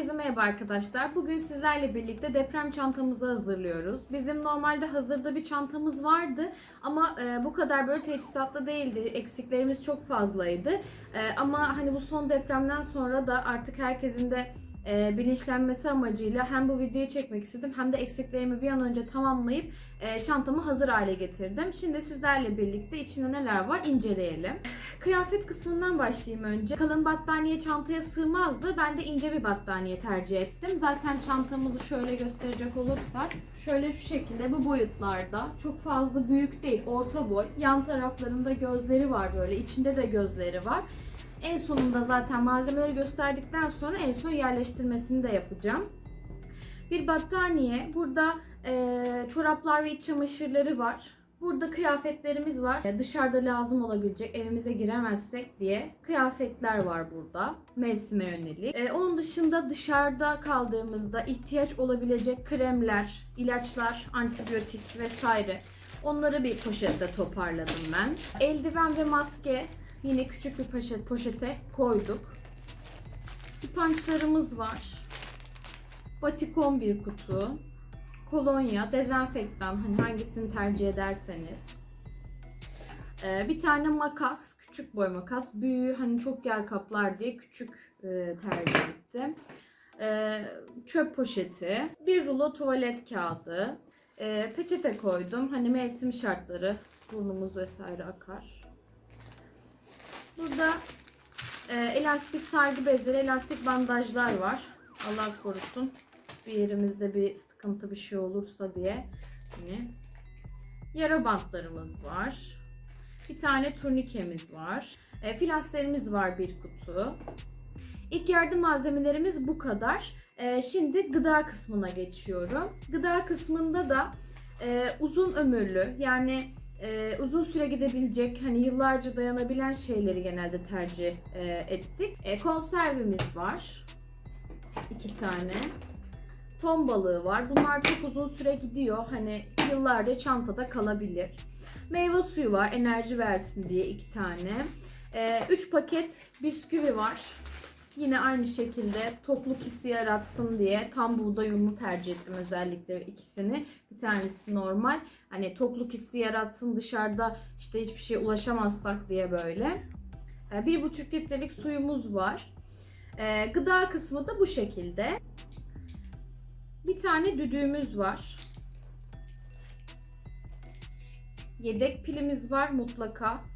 Herkese merhaba arkadaşlar. Bugün sizlerle birlikte deprem çantamızı hazırlıyoruz. Bizim normalde hazırda bir çantamız vardı ama e, bu kadar böyle teçhizatlı değildi. Eksiklerimiz çok fazlaydı. E, ama hani bu son depremden sonra da artık herkesin de e, bilinçlenmesi amacıyla hem bu videoyu çekmek istedim hem de eksiklerimi bir an önce tamamlayıp e, çantamı hazır hale getirdim. Şimdi sizlerle birlikte içinde neler var inceleyelim. Kıyafet kısmından başlayayım önce. Kalın battaniye çantaya sığmazdı. Ben de ince bir battaniye tercih ettim. Zaten çantamızı şöyle gösterecek olursak şöyle şu şekilde bu boyutlarda. Çok fazla büyük değil, orta boy. Yan taraflarında gözleri var böyle. içinde de gözleri var. En sonunda zaten malzemeleri gösterdikten sonra en son yerleştirmesini de yapacağım. Bir battaniye. Burada eee, çoraplar ve iç çamaşırları var. Burada kıyafetlerimiz var. E, Dışarıda lazım olabilecek evimize giremezsek diye kıyafetler var burada. Mevsime yönelik. E, onun dışında dışarıda kaldığımızda ihtiyaç olabilecek kremler, ilaçlar, antibiyotik vesaire. Onları bir poşette toparladım ben. Eldiven ve maske yine küçük bir poşet poşete koyduk. Spançlarımız var. Batikon bir kutu kolonya, dezenfektan hani hangisini tercih ederseniz. Ee, bir tane makas, küçük boy makas. Büyüğü hani çok yer kaplar diye küçük e, tercih ettim. Ee, çöp poşeti, bir rulo tuvalet kağıdı, e, peçete koydum. Hani mevsim şartları, burnumuz vesaire akar. Burada e, elastik sargı bezleri, elastik bandajlar var. Allah korusun bir yerimizde bir sıkıntı bir şey olursa diye. Yine. Yara bantlarımız var. Bir tane turnikemiz var. E, plasterimiz var bir kutu. İlk yardım malzemelerimiz bu kadar. E, şimdi gıda kısmına geçiyorum. Gıda kısmında da e, uzun ömürlü yani e, uzun süre gidebilecek hani yıllarca dayanabilen şeyleri genelde tercih e, ettik. E, konservemiz var. iki tane ton balığı var. Bunlar çok uzun süre gidiyor. Hani yıllarca çantada kalabilir. Meyve suyu var enerji versin diye iki tane. 3 ee, paket bisküvi var. Yine aynı şekilde tokluk hissi yaratsın diye tam buğday ununu tercih ettim özellikle ikisini. Bir tanesi normal. Hani tokluk hissi yaratsın dışarıda işte hiçbir şeye ulaşamazsak diye böyle. Ee, bir buçuk litrelik suyumuz var. Ee, gıda kısmı da bu şekilde. Bir tane düdüğümüz var. Yedek pilimiz var mutlaka.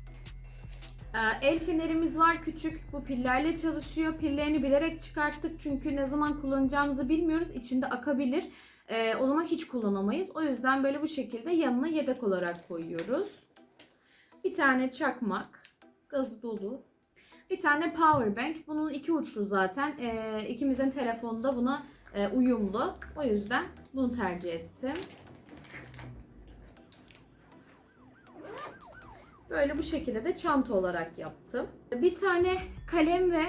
Ee, el fenerimiz var küçük. Bu pillerle çalışıyor. Pillerini bilerek çıkarttık çünkü ne zaman kullanacağımızı bilmiyoruz. İçinde akabilir. Ee, o zaman hiç kullanamayız. O yüzden böyle bu şekilde yanına yedek olarak koyuyoruz. Bir tane çakmak. Gazı dolu. Bir tane power bank. Bunun iki uçlu zaten. Ee, ikimizin telefonda buna e, uyumlu. O yüzden bunu tercih ettim. Böyle bu şekilde de çanta olarak yaptım. Bir tane kalem ve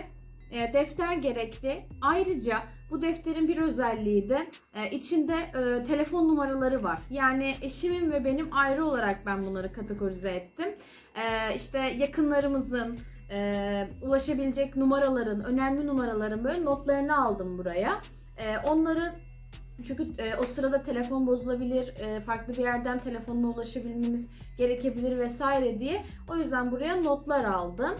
e, defter gerekli. Ayrıca bu defterin bir özelliği de e, içinde e, telefon numaraları var. Yani eşimin ve benim ayrı olarak ben bunları kategorize ettim. İşte yakınlarımızın, ulaşabilecek numaraların, önemli numaraların böyle notlarını aldım buraya. Onları çünkü e, o sırada telefon bozulabilir, e, farklı bir yerden telefonla ulaşabilmemiz gerekebilir vesaire diye. O yüzden buraya notlar aldım.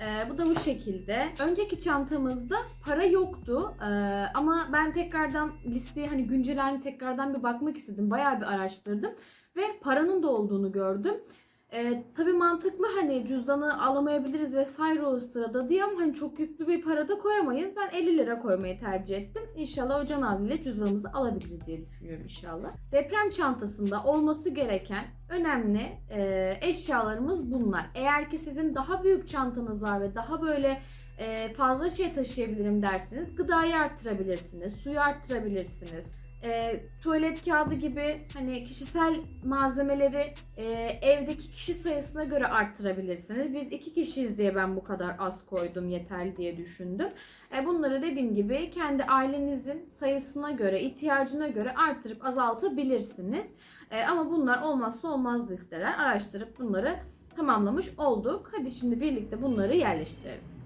E, bu da bu şekilde. Önceki çantamızda para yoktu e, ama ben tekrardan listeye hani güncel halini tekrardan bir bakmak istedim. Bayağı bir araştırdım ve paranın da olduğunu gördüm. E, tabii mantıklı hani cüzdanı alamayabiliriz vesaire o sırada diye ama hani çok yüklü bir para da koyamayız. Ben 50 lira koymayı tercih ettim. İnşallah Hocan abiyle cüzdanımızı alabiliriz diye düşünüyorum inşallah. Deprem çantasında olması gereken önemli e, eşyalarımız bunlar. Eğer ki sizin daha büyük çantanız var ve daha böyle e, fazla şey taşıyabilirim derseniz gıdayı arttırabilirsiniz, suyu arttırabilirsiniz e, tuvalet kağıdı gibi hani kişisel malzemeleri e, evdeki kişi sayısına göre arttırabilirsiniz. Biz iki kişiyiz diye ben bu kadar az koydum yeterli diye düşündüm. E, bunları dediğim gibi kendi ailenizin sayısına göre, ihtiyacına göre arttırıp azaltabilirsiniz. E, ama bunlar olmazsa olmaz listeler. Araştırıp bunları tamamlamış olduk. Hadi şimdi birlikte bunları yerleştirelim.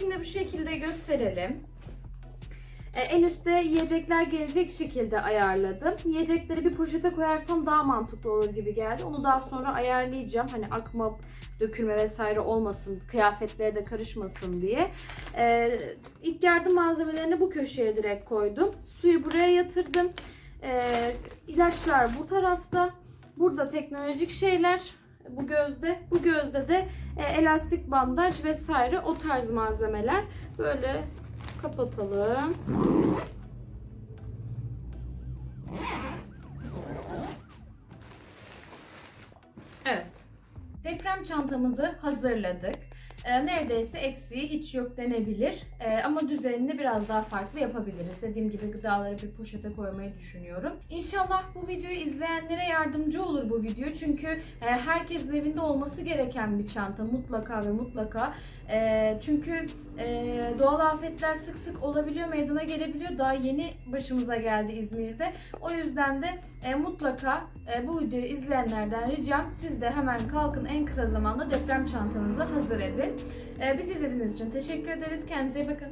Bu şekilde gösterelim. E, En üstte yiyecekler gelecek şekilde ayarladım. Yiyecekleri bir poşete koyarsam daha mantıklı olur gibi geldi. Onu daha sonra ayarlayacağım. Hani akma, dökülme vesaire olmasın, kıyafetlere de karışmasın diye. E, ilk yardım malzemelerini bu köşeye direkt koydum. Suyu buraya yatırdım. E, ilaçlar bu tarafta. Burada teknolojik şeyler bu gözde. Bu gözde de e, elastik bandaj vesaire o tarz malzemeler. Böyle kapatalım. Evet. Deprem çantamızı hazırladık. Ee, neredeyse eksiği hiç yok denebilir. Ee, ama düzenini biraz daha farklı yapabiliriz. Dediğim gibi gıdaları bir poşete koymayı düşünüyorum. İnşallah bu videoyu izleyenlere yardımcı olur bu video. Çünkü e, herkesin evinde olması gereken bir çanta mutlaka ve mutlaka. E, çünkü e, doğal afetler sık sık olabiliyor, meydana gelebiliyor. Daha yeni başımıza geldi İzmir'de. O yüzden de e, mutlaka e, bu videoyu izleyenlerden ricam siz de hemen kalkın en kısa zamanda deprem çantanızı hazır edin. E, bizi izlediğiniz için teşekkür ederiz. Kendinize iyi bakın.